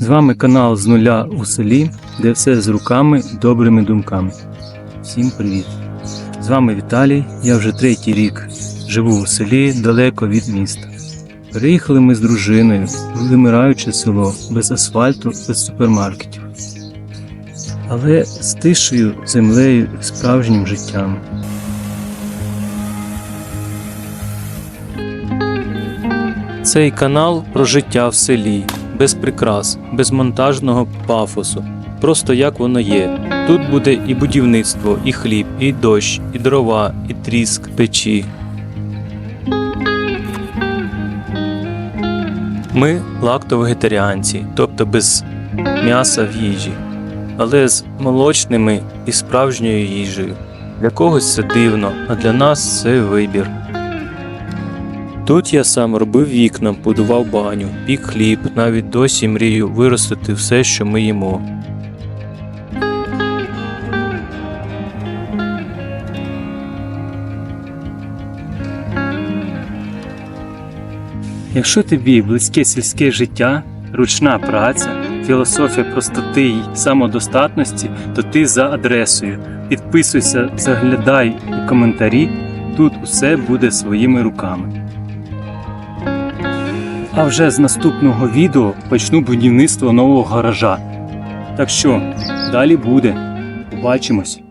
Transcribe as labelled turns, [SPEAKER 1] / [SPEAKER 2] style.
[SPEAKER 1] З вами канал з нуля у селі, де все з руками, добрими думками. Всім привіт! З вами Віталій. Я вже третій рік живу у селі далеко від міста. Переїхали ми з дружиною вимираюче село без асфальту, без супермаркетів. Але з тишею, землею справжнім життям. Цей канал про життя в селі, без прикрас, без монтажного пафосу. Просто як воно є. Тут буде і будівництво, і хліб, і дощ, і дрова, і тріск печі. Ми лактовегетаріанці, тобто без м'яса в їжі, але з молочними і справжньою їжею. Для когось це дивно, а для нас це вибір. Тут я сам робив вікна, будував баню, пік хліб, навіть досі мрію виростити все, що ми їмо. Якщо тобі близьке сільське життя, ручна праця, філософія простоти й самодостатності, то ти за адресою. Підписуйся, заглядай у коментарі, тут усе буде своїми руками. А вже з наступного відео почну будівництво нового гаража. Так що, далі буде. Побачимось.